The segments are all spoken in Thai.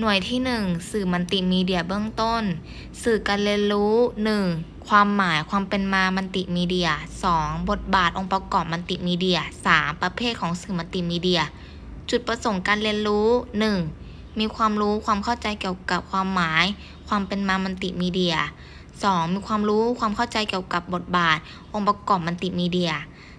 หน่วยที่ 1 สื่อมัลติมีเดียเบื้องต้น สื่อการเรียนรู้ 1. ความหมายความเป็นมามัลติมีเดีย 2. บทบาทองค์ประกอบมัลติมีเดีย 3. ประเภทของสื่อมัลติมีเดีย จุดประสงค์การเรียนรู้ 1. มีความรู้ความเข้าใจเกี่ยวกับความหมาย ความเป็นมามัลติมีเดีย 2. มีความรู้ความเข้าใจเกี่ยวกับบทบาท องค์ประกอบมัลติมีเดีย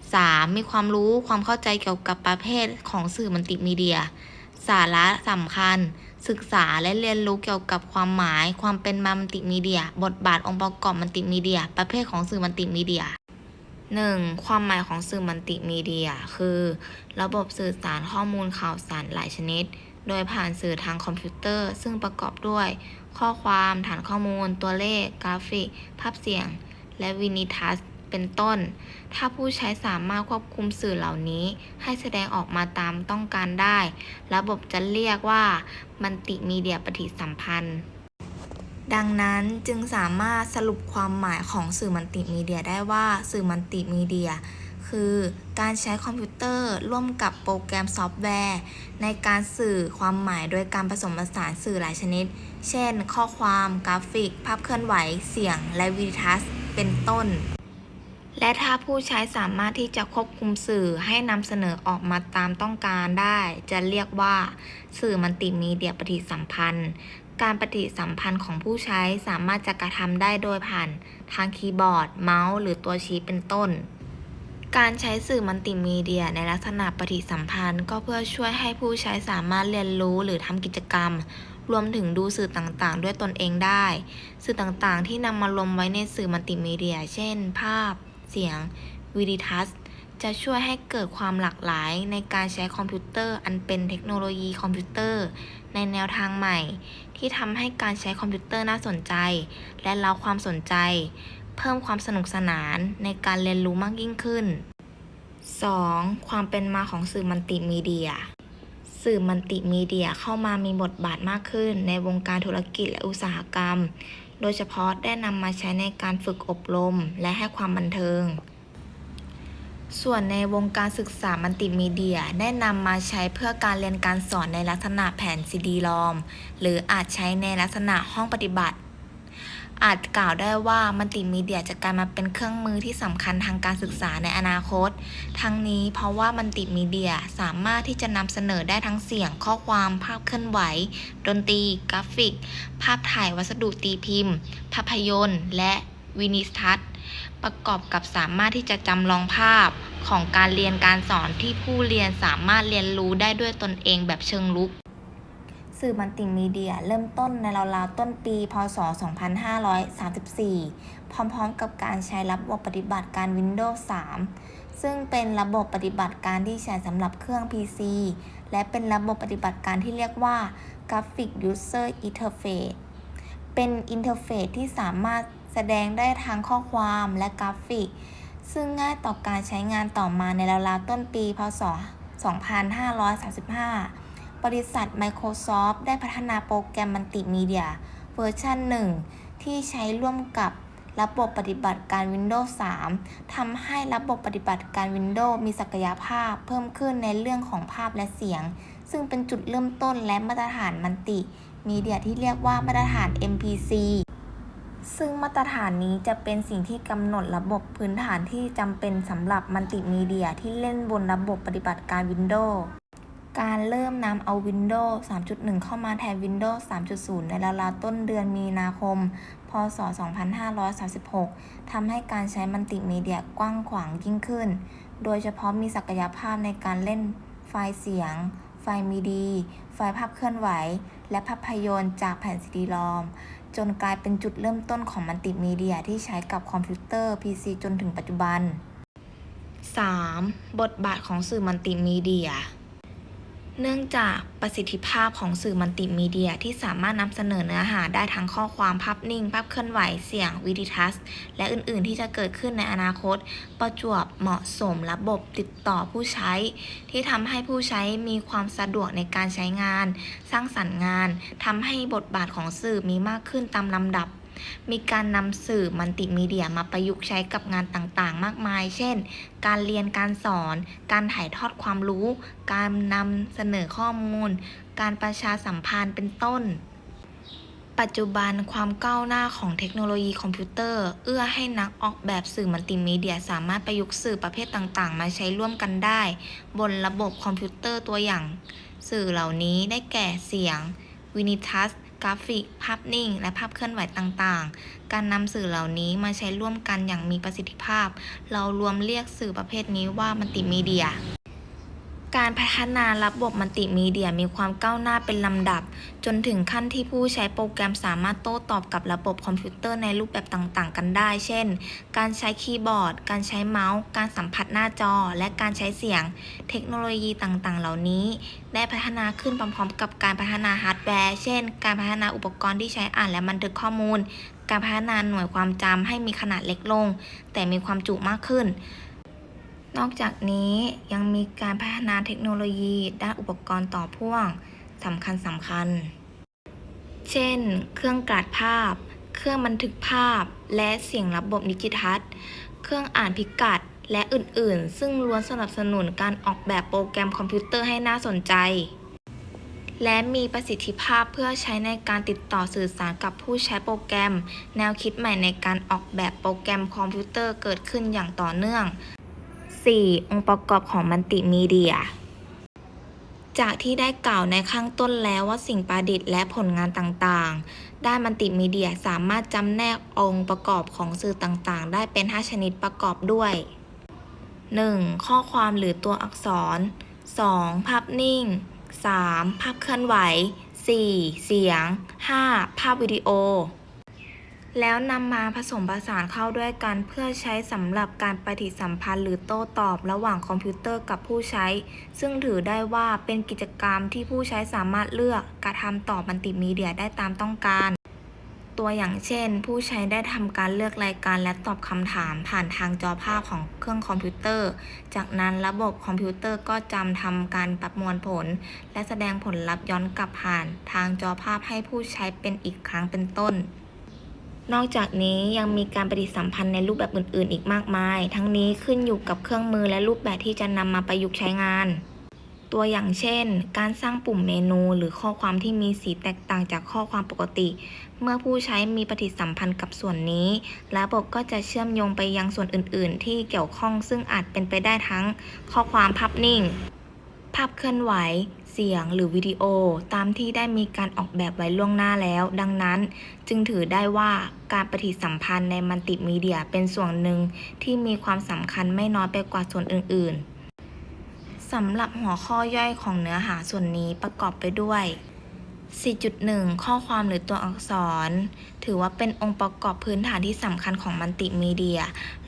3. มีความรู้ความเข้าใจเกี่ยวกับประเภทของสื่อมัลติมีเดีย สาระสำคัญ ศึกษาและเรียนรู้เกี่ยวกับความหมาย ความเป็นมามัลติมีเดีย บทบาทองค์ประกอบมัลติมีเดีย ประเภทของสื่อมัลติมีเดีย 1. ความหมายของสื่อมัลติมีเดีย คือ ระบบสื่อสารข้อมูลข่าวสารหลายชนิด โดยผ่านสื่อทางคอมพิวเตอร์ ซึ่งประกอบด้วย ข้อความ ฐานข้อมูล ตัวเลข กราฟิก ภาพเสียง และวินิทัศน์ เป็นต้น ถ้าผู้ใช้สามารถควบคุมสื่อเหล่านี้ ให้แสดงออกมาตามต้องการได้ ระบบจะเรียกว่ามัลติมีเดียปฏิสัมพันธ์ ดังนั้นจึงสามารถสรุปความหมายของสื่อมัลติมีเดียได้ว่าสื่อมัลติมีเดีย คือการใช้คอมพิวเตอร์ร่วมกับโปรแกรมซอฟต์แวร์ ในการสื่อความหมายโดยการผสมผสานสื่อหลายชนิด เช่น ข้อความ กราฟิก ภาพเคลื่อนไหว เสียง และวิดีทัศน์เป็นต้น และถ้าผู้ใช้สามารถที่จะควบคุมสื่อให้นำเสนอออกมาตามต้องการได้ จะเรียกว่า สื่อมัลติมีเดียปฏิสัมพันธ์ การปฏิสัมพันธ์ของผู้ใช้สามารถจะกระทำได้โดยผ่านทางคีย์บอร์ด เมาส์ หรือตัวชี้เป็นต้น การใช้สื่อมัลติมีเดียในลักษณะปฏิสัมพันธ์ ก็เพื่อช่วยให้ผู้ใช้สามารถเรียนรู้หรือทำกิจกรรมรวมถึงดูสื่อต่างๆ ด้วยตนเองได้ สื่อต่างๆ ที่นำมารวมไว้ในสื่อมัลติมีเดีย เช่น ภาพ เสียงวิดีทัศจะช่วยให้เกิดความหลากหลายในการใช้คอมพิวเตอร์ อันเป็นเทคโนโลยีคอมพิวเตอร์ ในแนวทางใหม่ ที่ทำให้การใช้คอมพิวเตอร์น่าสนใจ และเล้าความสนใจ เพิ่มความสนุกสนานในการเรียนรู้มากยิ่งขึ้น 2. ความเป็นมาของสื่อมัลติมีเดีย สื่อมัลติมีเดียเข้ามามีบทบาทมากขึ้นในวงการธุรกิจและอุตสาหกรรม โดยเฉพาะได้นำมาใช้ในการฝึกอบรมและให้ความบันเทิง ส่วนในวงการศึกษามัลติมีเดียได้นำมาใช้เพื่อการเรียนการสอนในลักษณะแผนซีดีรอมหรืออาจใช้ในลักษณะห้องปฏิบัติ อาจกล่าวได้ว่ามัลติมีเดียจะกลายมาเป็นเครื่องมือที่สำคัญทางการศึกษาในอนาคต ทั้งนี้เพราะว่ามัลติมีเดียสามารถที่จะนำเสนอได้ทั้งเสียงข้อความภาพเคลื่อนไหว ดนตรี กราฟิก ภาพถ่ายวัสดุตีพิมพ์ ภาพยนตร์ และวินิทัศน์ ประกอบกับสามารถที่จะจำลองภาพของการเรียนการสอนที่ผู้เรียนสามารถเรียนรู้ได้ด้วยตนเองแบบเชิงลุก สื่อมัลติมีเดีย เริ่มต้นในราวๆต้นปี พศ 2534 พร้อมๆ กับการใช้ระบบปฏิบัติการ Windows 3 ซึ่งเป็นระบบปฏิบัติการที่ใช้สำหรับเครื่อง PC และเป็นระบบปฏิบัติการที่เรียกว่า Graphic User Interface เป็นอินเทอร์เฟซที่สามารถแสดงได้ทางข้อความและกราฟิก ซึ่งง่ายต่อการใช้งานต่อมาในราวๆต้นปี พศ 2535 บริษัท Microsoft ได้พัฒนาโปรแกรมมัลติมีเดียเวอร์ชัน1 ที่ใช้ร่วมกับระบบปฏิบัติการ Windows 3 ทำให้ระบบปฏิบัติการ Windows มีศักยภาพเพิ่มขึ้นในเรื่องของภาพและเสียง ซึ่งเป็นจุดเริ่มต้นและมาตรฐานมัลติมีเดียที่เรียกว่ามาตรฐาน MPC ซึ่งมาตรฐานนี้จะเป็นสิ่งที่กำหนดระบบพื้นฐานที่จำเป็นสำหรับมัลติมีเดียที่เล่นบนระบบปฏิบัติการ Windows การเริ่มนำเอา Windows 3.1 เข้ามาแทน Windows 3.0 ในราวๆต้นเดือนมีนาคม พศ 2536 ทำให้การใช้มัลติมีเดียกว้างขวางยิ่งขึ้น โดยเฉพาะมีศักยภาพในการเล่นไฟล์เสียง ไฟล์มีดี ไฟล์ภาพเคลื่อนไหว และภาพยนตร์จากแผ่นซีดีรอม จนกลายเป็นจุดเริ่มต้นของมัลติมีเดียที่ใช้กับคอมพิวเตอร์ PC จนถึงปัจจุบัน 3. บทบาทของสื่อมัลติมีเดีย เนื่องจากประสิทธิภาพของสื่อมัลติมีเดียที่สามารถนำเสนอเนื้อหาได้ทั้งข้อความภาพนิ่ง ภาพเคลื่อนไหวเสียงวิดีทัศน์และอื่น ๆ ที่จะเกิดขึ้นในอนาคต ประจวบเหมาะสมระบบติดต่อผู้ใช้ ที่ทำให้ผู้ใช้มีความสะดวกในการใช้งาน สร้างสรรค์งานทำให้บทบาทของสื่อมีมากขึ้นตามลำดับ มีการนำสื่อมัลติมีเดียมาประยุกต์ใช้กับงานต่างๆ มากมาย เช่น การเรียนการสอน การถ่ายทอดความรู้ การนำเสนอข้อมูล การประชาสัมพันธ์เป็นต้นปัจจุบันความก้าวหน้าของเทคโนโลยีคอมพิวเตอร์ เอื้อให้นักออกแบบสื่อมัลติมีเดียสามารถประยุกต์สื่อประเภทต่างๆ มาใช้ร่วมกันได้ บนระบบคอมพิวเตอร์ตัวอย่าง สื่อเหล่านี้ได้แก่เสียง วินิทัศ กราฟิก ภาพนิ่ง และภาพเคลื่อนไหวต่างๆ การนำสื่อเหล่านี้มาใช้ร่วมกันอย่างมีประสิทธิภาพ เรารวมเรียกสื่อประเภทนี้ว่ามัลติมีเดีย การพัฒนาระบบมัลติมีเดียมีความก้าวหน้าเป็นลำดับ จนถึงขั้นที่ผู้ใช้โปรแกรมสามารถโต้ตอบกับระบบคอมพิวเตอร์ในรูปแบบต่างๆ กันได้ เช่น การใช้คีย์บอร์ด การใช้เมาส์ การสัมผัสหน้าจอ และการใช้เสียง เทคโนโลยีต่างๆ เหล่านี้ ได้พัฒนาขึ้นพร้อมๆ กับการพัฒนาฮาร์ดแวร์ เช่น การพัฒนาอุปกรณ์ที่ใช้อ่านและบันทึกข้อมูล การพัฒนาหน่วยความจำให้มีขนาดเล็กลง แต่มีความจุมากขึ้น นอกจากนี้ยังมีการพัฒนาเทคโนโลยีด้านอุปกรณ์ต่อพ่วงสำคัญสำคัญ เช่น เครื่องกราดภาพ เครื่องบันทึกภาพ และเสียงระบบดิจิทัลเครื่องอ่านพิกัด และอื่นๆ ซึ่งล้วนสนับสนุนการออกแบบโปรแกรมคอมพิวเตอร์ให้น่าสนใจ และมีประสิทธิภาพเพื่อใช้ในการติดต่อสื่อสารกับผู้ใช้โปรแกรม แนวคิดใหม่ในการออกแบบโปรแกรมคอมพิวเตอร์เกิดขึ้นอย่างต่อเนื่อง 4. องค์ประกอบของมัลติมีเดีย จากที่ได้กล่าวในข้างต้นแล้วว่าสิ่งประดิษฐ์และผลงานต่างๆ ด้านมัลติมีเดียสามารถจำแนกองค์ประกอบของสื่อต่างๆ ได้เป็น 5 ชนิดประกอบด้วย 1. ข้อความหรือตัวอักษร 2. ภาพนิ่ง 3. ภาพเคลื่อนไหว 4. เสียง 5. ภาพวิดีโอ แล้วนำมาผสมผสานเข้าด้วยกัน เพื่อใช้สำหรับการปฏิสัมพันธ์หรือโต้ตอบระหว่างคอมพิวเตอร์กับผู้ใช้ ซึ่งถือได้ว่าเป็นกิจกรรมที่ผู้ใช้สามารถเลือกกระทำต่อมัลติมีเดียได้ตามต้องการ ตัวอย่างเช่น ผู้ใช้ได้ทำการเลือกรายการและตอบคำถามผ่านทางจอภาพของเครื่องคอมพิวเตอร์ จากนั้นระบบคอมพิวเตอร์ก็จำทำการประมวลผล และแสดงผลลัพธ์ย้อนกลับผ่านทางจอภาพให้ผู้ใช้เป็นอีกครั้งเป็นต้น นอกจากนี้ยังมีการปฏิสัมพันธ์ในรูปแบบอื่น ๆ อีกมากมาย ทั้งนี้ขึ้นอยู่กับเครื่องมือและรูปแบบที่จะนำมาประยุกต์ใช้งาน ตัวอย่างเช่น การสร้างปุ่มเมนูหรือข้อความที่มีสีแตกต่างจากข้อความปกติ เมื่อผู้ใช้มีปฏิสัมพันธ์กับส่วนนี้ ระบบก็จะเชื่อมโยงไปยังส่วนอื่น ๆ ที่เกี่ยวข้องซึ่งอาจเป็นไปได้ทั้ง ข้อความภาพนิ่ง ภาพเคลื่อนไหว สียงหรือวิดีโอ ตามที่ได้มีการออกแบบไว้ล่วงหน้าแล้ว ดังนั้นจึงถือได้ว่าการปฏิสัมพันธ์ในมัลติมีเดียเป็นส่วนหนึ่งที่มีความสำคัญไม่น้อยไปกว่าส่วนอื่น ๆสำหรับหัวข้อย่อยของเนื้อหาส่วนนี้ประกอบไปด้วย 4.1 ข้อความหรือตัวอักษร ถือว่าเป็นองค์ประกอบพื้นฐานที่สำคัญของมัลติมีเดีย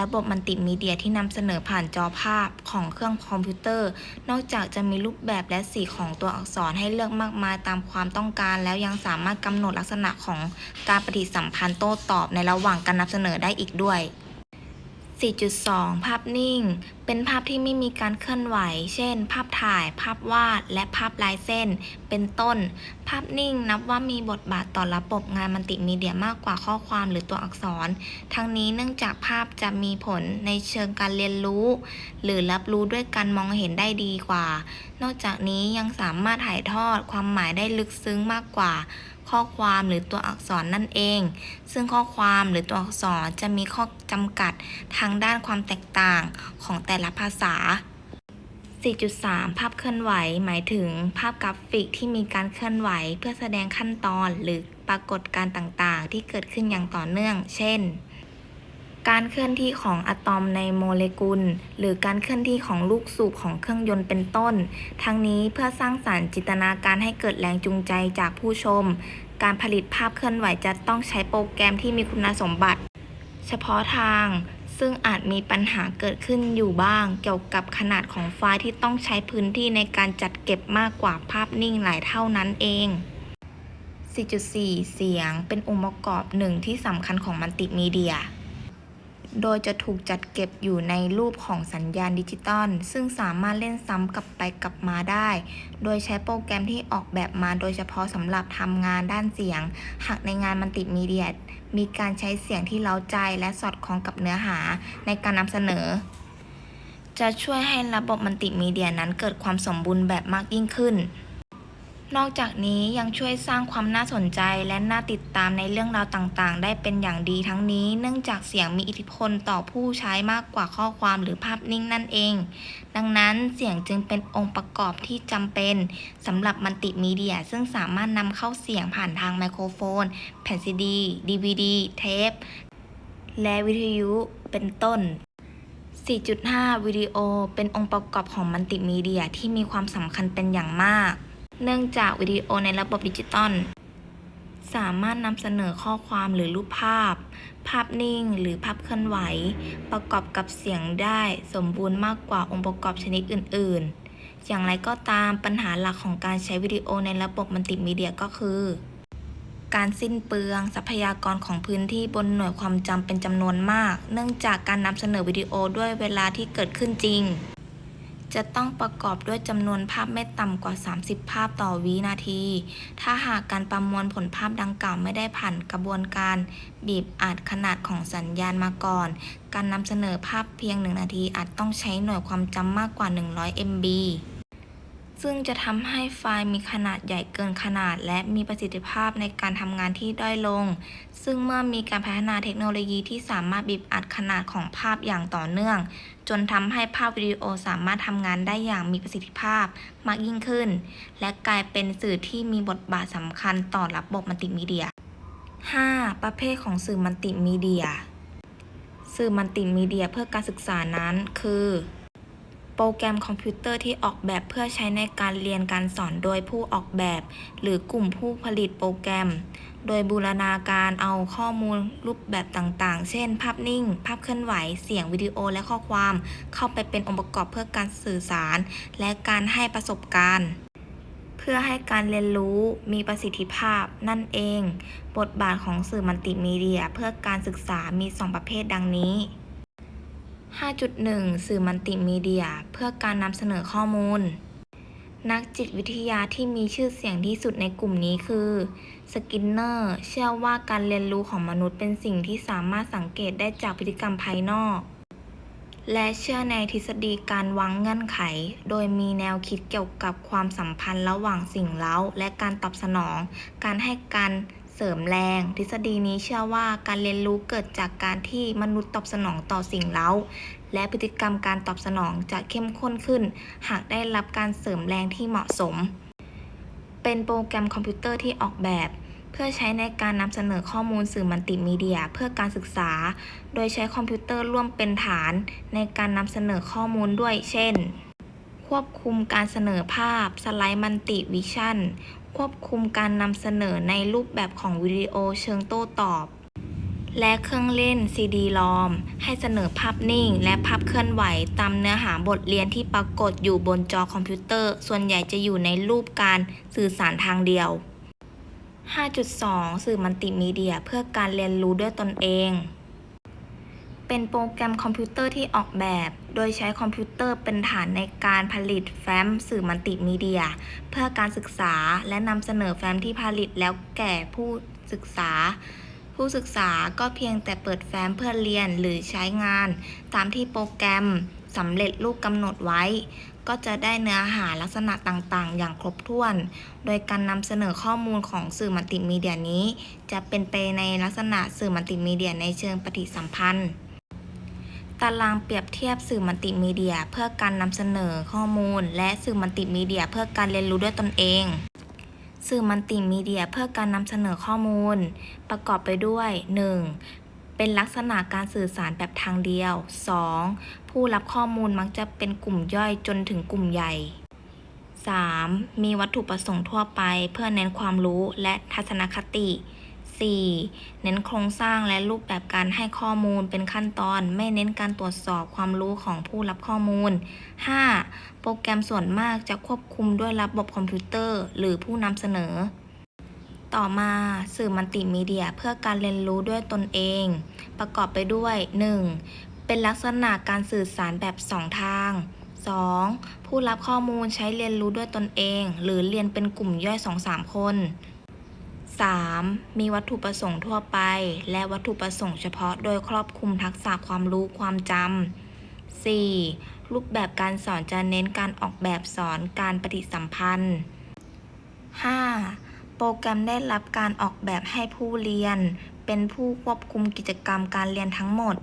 ระบบมัลติมีเดียที่นำเสนอผ่านจอภาพของเครื่องคอมพิวเตอร์ นอกจากจะมีรูปแบบและสีของตัวอักษรให้เลือกมากมายตามความต้องการ แล้วยังสามารถกำหนดลักษณะของการปฏิสัมพันธ์โต้ตอบในระหว่างการนำเสนอได้อีกด้วย 4.2 ภาพนิ่ง เป็นภาพที่ไม่มีการเคลื่อนไหว เช่น ภาพถ่าย ภาพวาด และภาพลายเส้น เป็นต้น ภาพนิ่งนับว่ามีบทบาทต่อระบบงานมัลติมีเดียมากกว่าข้อความหรือตัวอักษร ทั้งนี้เนื่องจากภาพจะมีผลในเชิงการเรียนรู้ หรือรับรู้ด้วยการมองเห็นได้ดีกว่า นอกจากนี้ยังสามารถถ่ายทอดความหมายได้ลึกซึ้งมากกว่า ข้อความหรือตัวอักษรนั่นเอง ซึ่งข้อความหรือตัวอักษรจะมีข้อจำกัดทางด้านความแตกต่างของแต่ละภาษา 4.3 ภาพเคลื่อนไหว หมายถึงภาพกราฟิกที่มีการเคลื่อนไหวเพื่อแสดงขั้นตอนหรือปรากฏการณ์ต่างๆ ที่เกิดขึ้นอย่างต่อเนื่อง เช่น การเคลื่อนที่ของอะตอมในโมเลกุล หรือการเคลื่อนที่ของลูกสูบของเครื่องยนต์เป็นต้น ทั้งนี้เพื่อสร้างสรรค์จินตนาการให้เกิดแรงจูงใจจากผู้ชม การผลิตภาพเคลื่อนไหวจะต้องใช้โปรแกรมที่มีคุณสมบัติ เฉพาะทาง ซึ่งอาจมีปัญหาเกิดขึ้นอยู่บ้าง เกี่ยวกับขนาดของไฟล์ที่ต้องใช้พื้นที่ในการจัดเก็บมากกว่าภาพนิ่งหลายเท่านั้นเอง4.4 เสียงเป็นองค์ประกอบหนึ่งที่สำคัญของมัลติมีเดีย โดยจะถูกจัดเก็บอยู่ในรูปของสัญญาณดิจิตอล ซึ่งสามารถเล่นซ้ำกลับไปกลับมาได้ โดยใช้โปรแกรมที่ออกแบบมาโดยเฉพาะสำหรับทำงานด้านเสียง หากในงานมัลติมีเดีย มีการใช้เสียงที่เล้าใจและสอดคล้องกับเนื้อหาในการนำเสนอ จะช่วยให้ระบบมัลติมีเดียนั้นเกิดความสมบูรณ์แบบมากยิ่งขึ้น นอกจากนี้ยังช่วยสร้างความน่าสนใจและน่าติดตามในเรื่องราวต่างๆ ได้เป็นอย่างดีทั้งนี้ เนื่องจากเสียงมีอิทธิพลต่อผู้ใช้มากกว่าข้อความหรือภาพนิ่งนั่นเอง ดังนั้นเสียงจึงเป็นองค์ประกอบที่จำเป็นสำหรับมัลติมีเดีย ซึ่งสามารถนำเข้าเสียงผ่านทางไมโครโฟน แผ่นซีดีดีวีดีเทป และวิทยุเป็นต้น4.5 วิดีโอเป็นองค์ประกอบของมัลติมีเดียที่มีความสำคัญเป็นอย่างมาก เนื่องจากวิดีโอในระบบดิจิตอลสามารถนำเสนอข้อความหรือรูปภาพ ภาพนิ่งหรือภาพเคลื่อนไหว ประกอบกับเสียงได้สมบูรณ์มากกว่าองค์ประกอบชนิดอื่น ๆ อย่างไรก็ตามปัญหาหลักของการใช้วิดีโอในระบบมัลติมีเดียก็คือ การสิ้นเปลืองทรัพยากรของพื้นที่บนหน่วยความจำเป็นจำนวนมาก เนื่องจากการนำเสนอวิดีโอด้วยเวลาที่เกิดขึ้นจริง จะต้องประกอบด้วยจำนวนภาพไม่ต่ำกว่า 30 ภาพต่อวินาที ถ้าหากการประมวลผลภาพดังกล่าวไม่ได้ผ่านกระบวนการบีบอัดขนาดของสัญญาณมาก่อน การนำเสนอภาพเพียง 1 นาทีอาจต้องใช้หน่วยความจำมากกว่า 100 MB ซึ่งจะทำให้ไฟล์มีขนาดใหญ่เกินขนาด และมีประสิทธิภาพในการทำงานที่ด้อยลง ซึ่งเมื่อมีการพัฒนาเทคโนโลยีที่สามารถบีบอัดขนาดของภาพอย่างต่อเนื่อง จนทำให้ภาพวิดีโอสามารถทำงานได้อย่างมีประสิทธิภาพมากยิ่งขึ้น และกลายเป็นสื่อที่มีบทบาทสำคัญต่อระบบมัลติมีเดีย 5. ประเภทของสื่อมัลติมีเดีย สื่อมัลติมีเดียเพื่อการศึกษานั้นคือ โปรแกรมคอมพิวเตอร์ที่ออกแบบเพื่อใช้ในการเรียนการสอนโดยผู้ออกแบบ หรือกลุ่มผู้ผลิตโปรแกรม โดยบูรณาการเอาข้อมูลรูปแบบต่างๆ เช่น ภาพนิ่ง ภาพเคลื่อนไหว เสียงวิดีโอและข้อความ เข้าไปเป็นองค์ประกอบเพื่อการสื่อสาร และการให้ประสบการณ์เพื่อให้การเรียนรู้มีประสิทธิภาพนั่นเอง บทบาทของสื่อมัลติมีเดีย เพื่อการศึกษามี 2 ประเภทดังนี้ 5.1 สื่อมัลติมีเดีย เพื่อการนำเสนอข้อมูล นักจิตวิทยาที่มีชื่อเสียงที่สุดในกลุ่มนี้คือสกินเนอร์เชื่อว่าการเรียนรู้ของมนุษย์เป็นสิ่งที่สามารถสังเกตได้จากพฤติกรรมภายนอก และเชื่อในทฤษฎีการวางเงื่อนไข โดยมีแนวคิดเกี่ยวกับความสัมพันธ์ระหว่างสิ่งเร้าและการตอบสนอง การให้การ เสริมแรง ทฤษฎีนี้เชื่อว่าการเรียนรู้เกิดจากการที่มนุษย์ตอบสนองต่อสิ่งเร้า และพฤติกรรมการตอบสนองจะเข้มข้นขึ้น หากได้รับการเสริมแรงที่เหมาะสม เป็นโปรแกรมคอมพิวเตอร์ที่ออกแบบ เพื่อใช้ในการนำเสนอข้อมูลสื่อมัลติมีเดีย เพื่อการศึกษา โดยใช้คอมพิวเตอร์ร่วมเป็นฐาน ในการนำเสนอข้อมูลด้วย เช่นควบคุมการเสนอภาพ สไลด์มัลติวิชั่น ควบคุมการนำเสนอในรูปแบบของวิดีโอเชิงโต้ตอบ และเครื่องเล่น CD-ROM ให้เสนอภาพนิ่ง และภาพเคลื่อนไหวตามเนื้อหาบทเรียนที่ปรากฏอยู่บนจอคอมพิวเตอร์ ส่วนใหญ่จะอยู่ในรูปการสื่อสารทางเดียว 5.2 สื่อมัลติมีเดียเพื่อการเรียนรู้ด้วยตนเอง เป็นโปรแกรมคอมพิวเตอร์ที่ออกแบบ โดยใช้คอมพิวเตอร์เป็นฐานในการผลิตแฟ้มสื่อมัลติมีเดีย เพื่อการศึกษาและนำเสนอแฟ้มที่ผลิตแล้วแก่ผู้ศึกษา ผู้ศึกษาก็เพียงแต่เปิดแฟ้มเพื่อเรียนหรือใช้งาน ตามที่โปรแกรมสำเร็จรูปกำหนดไว้ ก็จะได้เนื้อหาลักษณะต่างๆ อย่างครบถ้วน โดยการนำเสนอข้อมูลของสื่อมัลติมีเดียนี้ จะเป็นไปในลักษณะสื่อมัลติมีเดียในเชิงปฏิสัมพันธ์ ตารางเปรียบเทียบสื่อมัลติมีเดีย เพื่อการนำเสนอข้อมูล และสื่อมัลติมีเดีย เพื่อการเรียนรู้ด้วยตนเอง สื่อมัลติมีเดีย เพื่อการนำเสนอข้อมูล ประกอบไปด้วย 1. เป็นลักษณะการสื่อสารแบบทางเดียว 2. ผู้รับข้อมูลมักจะเป็นกลุ่มย่อยจนถึงกลุ่มใหญ่ 3. มีวัตถุประสงค์ทั่วไป เพื่อเน้นความรู้และทัศนคติ 4. เน้นโครงสร้างและรูปแบบการให้ข้อมูลเป็นขั้นตอน ไม่เน้นการตรวจสอบความรู้ของผู้รับข้อมูล 5. โปรแกรมส่วนมากจะควบคุมด้วยระบบคอมพิวเตอร์ หรือผู้นำเสนอ ต่อมาสื่อมัลติมีเดียเพื่อการเรียนรู้ด้วยตนเอง ประกอบไปด้วย 1. เป็นลักษณะการสื่อสารแบบสองทาง 2. ผู้รับข้อมูลใช้เรียนรู้ด้วยตนเอง หรือเรียนเป็นกลุ่มย่อย 2-3 คน 3. มีวัตถุประสงค์ทั่วไป และวัตถุประสงค์เฉพาะโดยครอบคลุมทักษะความรู้ความจำ 4. รูปแบบการสอนจะเน้นการออกแบบสอนการปฏิสัมพันธ์ 5. โปรแกรมได้รับการออกแบบให้ผู้เรียน เป็นผู้ควบคุมกิจกรรมการเรียนทั้งหมด